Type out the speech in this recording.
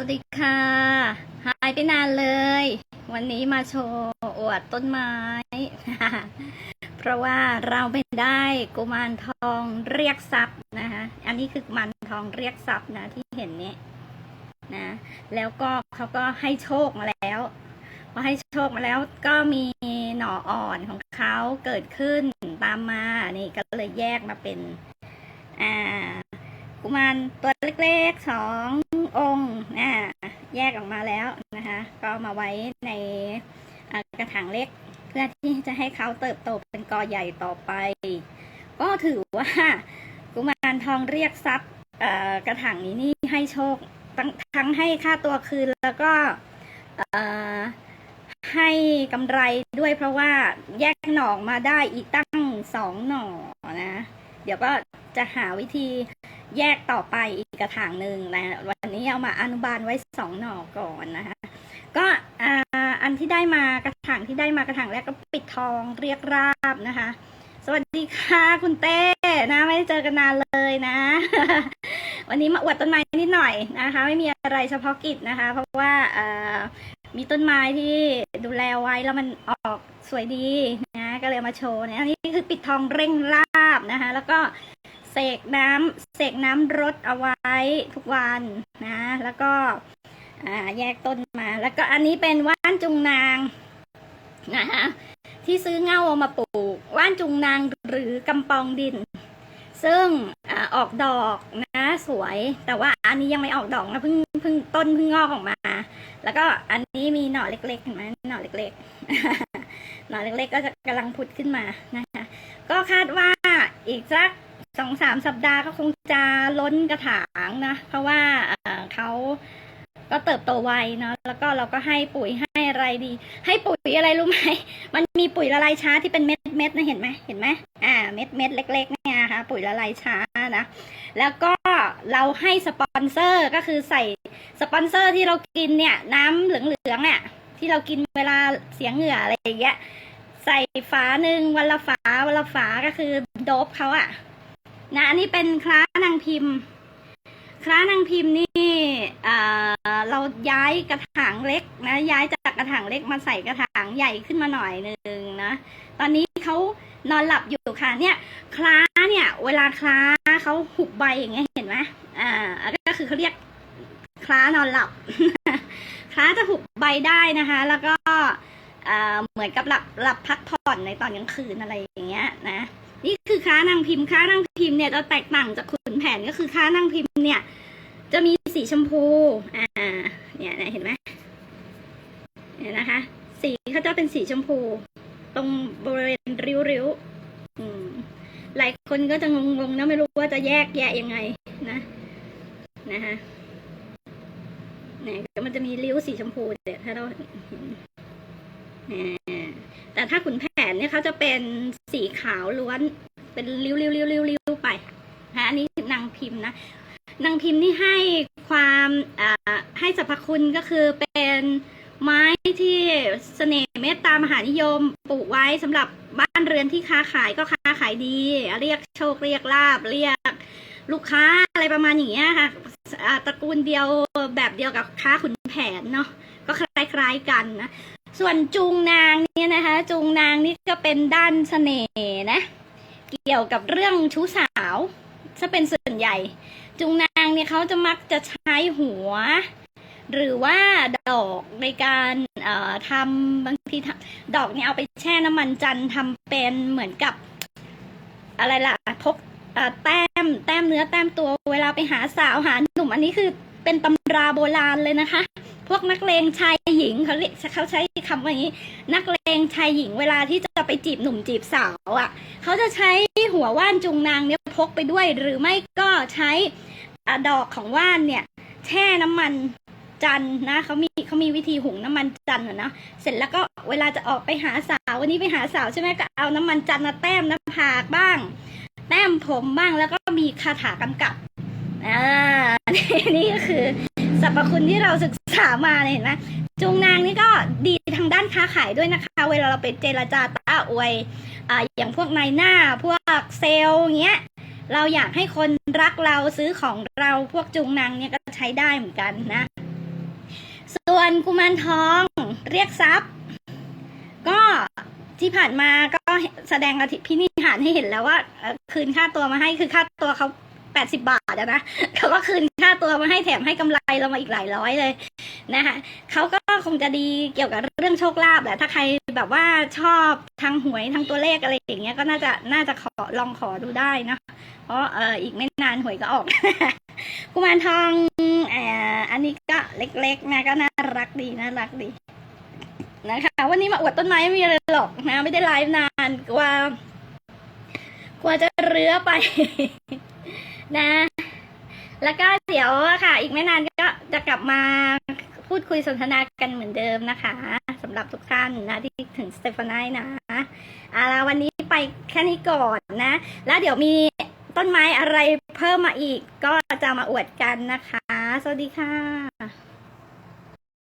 สวัสดีค่ะ หายไปนานเลย วันนี้มาโชว์อวดต้นไม้ เพราะว่าเราไปได้กุมารทองเรียกทรัพย์นะคะ อันนี้คือกุมารทองเรียกทรัพย์นะที่เห็นนี้นะ แล้วก็เขาก็ให้โชคมาแล้วพอให้โชคมาแล้วก็มีหน่ออ่อนของเขาเกิดขึ้นตามมา นี่ก็เลยแยกมาเป็น อ่ากุมารตัวเล็กๆสอง องค์นะแยกออกมาแล้วนะคะ ก็มาไว้ในกระถางเล็ก เพื่อที่จะให้เขาเติบโตเป็นกอใหญ่ต่อไป ก็ถือว่ากุมารทองเรียกทรัพย์กระถางนี้นี่ให้โชคทั้งทั้งให้ค่าตัวคืนแล้วก็ให้กำไรด้วยเพราะว่าแยกหน่อมาได้อีกตั้งสองหน่อนะ เดี๋ยวก็จะหาวิธีแยกต่อไปอี กระถางหนึ่งนะวันนี้เอามาอนุบาลไว้สองหน่อก่อนนะคะก็อันที่ได้มากระถางที่ได้มากระถางแรกก็ปิดทองเรียกราบนะคะ สวัสดีค่ะคุณเต้นะไม่ได้เจอกันนานเลยนะ วันนี้มาอวดต้นไม้นิดหน่อยนะคะ ไม่มีอะไรเฉพาะกิจนะคะ เพราะว่ามีต้นไม้ที่ดูแลไว้แล้วมันออกสวยดีนะก็เลยมาโชว์นี่ยอันนี้คือปิดทองเร่งราบนะคะ แล้วก็ เสกน้ำเสกน้ำรดเอาไว้ทุกวันนะ แล้วก็แยกต้นมา แล้วก็อันนี้เป็นว่านจุงนางนะคะที่ซื้อเง่าเอามาปลูก ว่านจุงนางหรือกำปองดิน ซึ่งอออกดอกนะสวย แต่ว่าอันนี้ยังไม่ออกดอกนะเพิ่งเพิ่งต้นเพิ่งงอกออกมา แล้วก็อันนี้มีหน่อเล็กๆเห็นไหมหน่อเล็กๆหน่อเล็กๆก็จะกำลังพุดขึ้นมานะคะก็คาดว่าอีกสัก สองสามสัปดาห์ก็คงจะล้นกระถางนะ เพราะว่าเขาก็เติบโตไวเนาะแล้วก็เราก็ให้ปุ๋ยให้อะไรดี ให้ปุ๋ยอะไรรู้ไหมมันมีปุ๋ยละลายช้าที่เป็นเม็ดเม็ดนะเห็นไหมเห็นไหมอ่า เม็ดเม็ดเล็กๆเนี่ยค่ะปุ๋ยละลายช้านะแล้วก็เราให้สปอนเซอร์ก็คือใส่สปอนเซอร์ที่เรากินเนี่ย น้ำเหลืองๆเนี่ยที่เรากินเวลาเสียงเหงื่ออะไรอย่างเงี้ยใส่ฝาหนึ่งวันละฝาวันละฝาก็คือโดบเขาอะ นะอันนี้เป็นคล้านางพิมพ์ คล้านางพิมพ์นี่อ่าเราย้ายกระถางเล็กนะ ย้ายจากกระถางเล็กมาใส่กระถางใหญ่ขึ้นมาหน่อยหนึ่งนะ ตอนนี้เขานอนหลับอยู่ค่ะ เนี่ยคล้าเนี่ย เวลาคล้าเขาหุบใบอย่างเงี้ยเห็นไหมอ่าก็คือเขาเรียกคล้านอนหลับ คล้าจะหุบใบได้นะคะ แล้วก็เหมือนกับหลับหลับพักผ่อนในตอนกลางคืนอะไรอย่างเงี้ยนะ นี่คือค้านางพิมพ์ค้านางพิมพ์เนี่ยจะแตกต่างจากขุนแผนก็คือค้านางพิมพ์เนี่ย จะมีสีชมพู อ่า เนี่ยเห็นไหมเนี่ยนะคะ สีเขาจะเป็นสีชมพู ตรงบริเวณริ้วๆอืมหลายคนก็จะงงๆนะไม่รู้ว่าจะแยกแยะยังไงนะนะคะเนี่ยมันจะมีริ้วสีชมพูเดี๋ยวถ้าเราเนอ่า แต่ถ้าขุนแผนเนี่ยเขาจะเป็นสีขาวล้วน เป็นริ้วริ้วริ้วริ้วริ้วไปนะอันนี้นางพิมพ์นะนางพิมพ์นี่ให้ความอ่าให้สรรพคุณก็คือเป็นไม้ที่เสน่ห์เมตตามหานิยมปลูกไว้สำหรับบ้านเรือนที่ค้าขายก็ค้าขายดี เรียกโชคเรียกลาบเรียกลูกค้าอะไรประมาณอย่างเงี้ยค่ะตระกูลเดียวแบบเดียวกับค้าขุนแผนเนาะก็คล้ายๆกันนะ ส่วนจูงนางเนี่ยนะคะจูงนางนี่ก็เป็นด้านเสน่ห์นะ เกี่ยวกับเรื่องชู้สาวจะเป็นส่วนใหญ่ จุงนางเนี่ยเขาจะมักจะใช้หัว หรือว่าดอกในการทำบางทีดอกเนี่ยเอาไปแช่น้ำมันจันทร์ทำเป็นเหมือนกับ อะไรล่ะพกแต้มแต้มเนื้อแต้มตัวเวลาไปหาสาวหาหนุ่มอันนี้คือเป็นตำราโบราณเลยนะคะ พวกนักเลงชายหญิงเขาเรียกเขาใช้คำว่านี้ นักเลงชายหญิงเวลาที่จะไปจีบหนุ่มจีบสาวอะเขาจะใช้หัวว่านจุงนางเนี่ยพกไปด้วย หรือไม่ก็ใช้อดอกของว่านเนี่ย แช่น้ำมันจันนะเขามีเขามีวิธีหุงน้ำมันจันทร์อะนะเสร็จแล้วก็เวลาจะออกไปหาสาว วันนี้ไปหาสาวใช่ไหมก็เอาน้ำมันจันมาแต้มน้าผากบ้าง แต้มผมบ้างแล้วก็มีคาถากำกับอ่านี่ก็คือ สรรพคุณที่เราศึกษามาเนี่ยเห็นไหมจุงนางนี่ก็ดีทางด้านค้าขายด้วยนะคะ เวลาเราไปเจรจาตาอวยอ่าอย่างพวกนายหน้าพวกเซลล์เงี้ยเราอยากให้คนรักเราซื้อของเราพวกจุงนางเนี่ยก็ใช้ได้เหมือนกันนะ ส่วนกุมารทองเรียกทรัพย์ ก็ที่ผ่านมาก็แสดงอธิพินิหารให้เห็นแล้วว่าคืนค่าตัวมาให้คือค่าตัวเขา แปดสิบาทอะนะเขาก็คืนค่าตัวมาให้แถมให้กำไรเรามาอีกหลายร้อยเลยนะคะเขาก็คงจะดีเกี่ยวกับเรื่องโชคลาภแหละถ้าใครแบบว่าชอบทางหวยทางตัวเลขอะไรอย่างเงี้ยก็น่าจะน่าจะขอลองขอดูได้นะเพราะเอออีกไม่นานหวยก็ออกกุมารทองอ่ออันนี้ก็เล็กๆนะก็น่ารักดีน่ารักดีนะคะวันนี้มาอวดต้นไม้ไม่มีอะไรหรอกนะไม่ได้ไลฟ์นานกว่ากว่าจะเรือไป นะ แล้วก็เดี๋ยวค่ะ อีกไม่นานก็จะกลับมาพูดคุยสนทนากันเหมือนเดิมนะคะสำหรับทุกท่านนะที่ถึงสเตฟานายนะอาลาวันนี้ไปแค่นี้ก่อนนะ แล้วเดี๋ยวมีต้นไม้อะไรเพิ่มมาอีกก็จะมาอวดกันนะคะ สวัสดีค่ะ